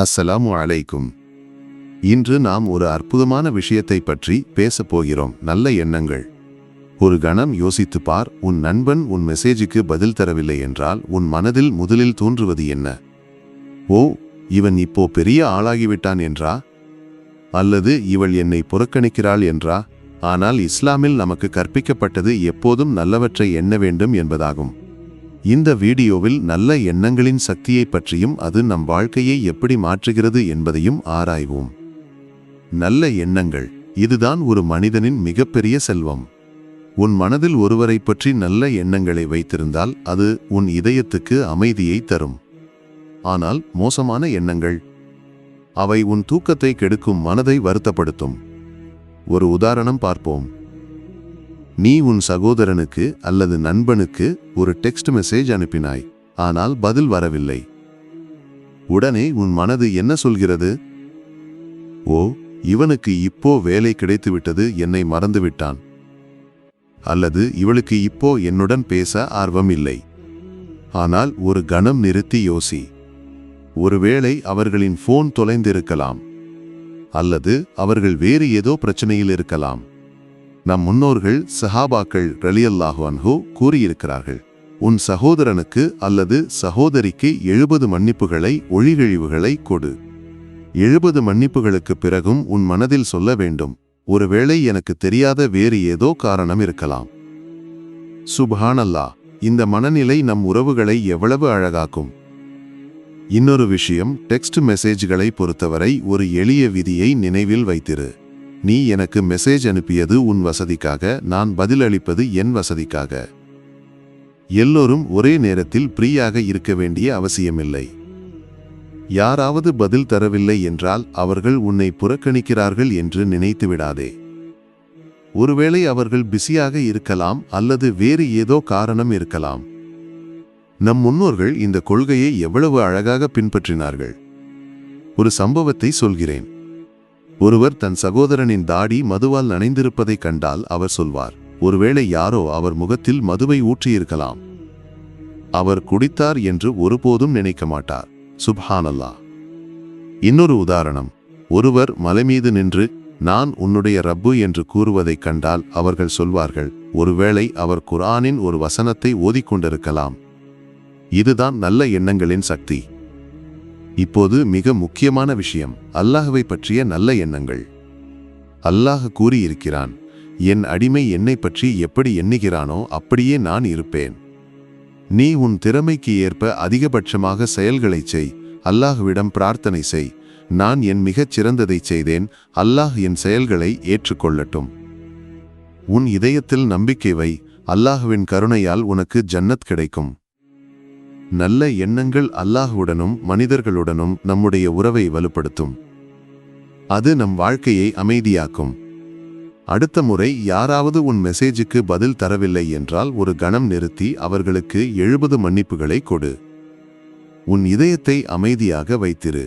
அஸ்ஸலாமு அலைக்கும். இன்று நாம் ஒரு அற்புதமான விஷயத்தை பற்றி பேசப் போகிறோம். நல்ல எண்ணங்கள். ஒரு கணம் யோசித்துப் பார் உன் நண்பன் உன் மெசேஜுக்கு பதில் தரவில்லை என்றால் உன் மனதில் முதலில் தோன்றுவது என்ன? ஓ இவன் இப்போ பெரிய ஆளாகிவிட்டான் என்றா? அல்லது இவள் என்னை புறக்கணிக்கிறாள் என்றா? ஆனால் இஸ்லாமில் நமக்கு கற்பிக்கப்பட்டது எப்போதும் நல்லவற்றை எண்ண வேண்டும் என்பதாகும். இந்த வீடியோவில் நல்ல எண்ணங்களின் சக்தியைப் பற்றியும் அது நம் வாழ்க்கையை எப்படி மாற்றுகிறது என்பதையும் ஆராய்வோம். நல்ல எண்ணங்கள் இதுதான் ஒரு மனிதனின் மிகப்பெரிய செல்வம். உன் மனதில் ஒருவரைப் பற்றி நல்ல எண்ணங்களை வைத்திருந்தால் அது உன் இதயத்துக்கு அமைதியை தரும். ஆனால் மோசமான எண்ணங்கள் அவை உன் தூக்கத்தை கெடுக்கும் மனதை வருத்தப்படுத்தும். ஒரு உதாரணம் பார்ப்போம். நீ உன் சகோதரனுக்கு அல்லது நண்பனுக்கு ஒரு டெக்ஸ்ட் மெசேஜ் அனுப்பினாய் ஆனால் பதில் வரவில்லை. உடனே உன் மனது என்ன சொல்கிறது? ஓ இவனுக்கு இப்போ வேலை கிடைத்துவிட்டது என்னை மறந்துவிட்டான். அல்லது இவளுக்கு இப்போ என்னுடன் பேச ஆர்வம் இல்லை ஆனால் ஒரு கணம் நிறுத்தி யோசி. ஒருவேளை அவர்களின் போன் தொலைந்திருக்கலாம். அல்லது அவர்கள் வேறு ஏதோ பிரச்சனையில் இருக்கலாம். நம் முன்னோர்கள் சஹாபாக்கள் ரலியல்லாஹு அன்ஹு கூறியிருக்கிறார்கள் உன் சகோதரனுக்கு அல்லது சகோதரிக்கு எழுபது மன்னிப்புகளை ஒழிகழிவுகளை கொடு. எழுபது மன்னிப்புகளுக்கு பிறகும் உன் மனதில் சொல்ல வேண்டும் ஒருவேளை எனக்கு தெரியாத வேறு ஏதோ காரணம் இருக்கலாம். சுப்ஹானல்லா இந்த மனநிலை நம் உறவுகளை எவ்வளவு அழகாக்கும். இன்னொரு விஷயம் டெக்ஸ்ட் மெசேஜ்களை பொறுத்தவரை ஒரு எளிய விதியை நினைவில் வைத்திரு. நீ எனக்கு மெசேஜ் அனுப்பியது உன் வசதிக்காக நான் பதிலளிப்பது என் வசதிக்காக. எல்லோரும் ஒரே நேரத்தில் ஃப்ரீயாக இருக்க வேண்டிய அவசியமில்லை. யாராவது பதில் தரவில்லை என்றால் அவர்கள் உன்னை புறக்கணிக்கிறார்கள் என்று நினைத்து விடாதே. ஒருவேளை அவர்கள் பிஸியாக இருக்கலாம் அல்லது வேறு ஏதோ காரணம் இருக்கலாம். நம் முன்னோர்கள் இந்த கொள்கையை எவ்வளவு அழகாக பின்பற்றினார்கள். ஒரு சம்பவத்தை சொல்கிறேன். ஒருவர் தன் சகோதரனின் தாடி மதுவால் நனைந்திருப்பதைக் கண்டால் அவர் சொல்வார் ஒருவேளை யாரோ அவர் முகத்தில் மதுவை ஊற்றியிருக்கலாம். அவர் குடித்தார் என்று ஒருபோதும் நினைக்க மாட்டார். சுப்ஹானல்லா இன்னொரு உதாரணம் ஒருவர் மலை மீது நின்று நான் உன்னுடைய ரப்பு என்று கூறுவதைக் கண்டால் அவர்கள் சொல்வார்கள் ஒருவேளை அவர் குரானின் ஒரு வசனத்தை ஓதிக்கொண்டிருக்கலாம். இதுதான் நல்ல எண்ணங்களின் சக்தி. இப்போது மிக முக்கியமான விஷயம் அல்லாஹுவை பற்றிய நல்ல எண்ணங்கள். அல்லாஹ் கூறியிருக்கிறான் என் அடிமை என்னை பற்றி எப்படி எண்ணுகிறானோ அப்படியே நான் இருப்பேன். நீ உன் திறமைக்கு ஏற்ப அதிகபட்சமாக செயல்களைச் செய் அல்லாஹுவிடம் பிரார்த்தனை செய். நான் என் மிகச் சிறந்ததைச் செய்தேன் அல்லாஹ் என் செயல்களை ஏற்றுக்கொள்ளட்டும். உன் இதயத்தில் நம்பிக்கை வை அல்லாஹுவின் கருணையால் உனக்கு ஜன்னத் கிடைக்கும். நல்ல எண்ணங்கள் அல்லாஹ்வுடனும் மனிதர்களுடனும் நம்முடைய உறவை வலுப்படுத்தும். அது நம் வாழ்க்கையை அமைதியாக்கும். அடுத்த முறை யாராவது உன் மெசேஜுக்கு பதில் தரவில்லை என்றால் ஒரு கணம் நிறுத்தி அவர்களுக்கு எழுபது மன்னிப்புகளை கொடு. உன் இதயத்தை அமைதியாக வைத்திரு.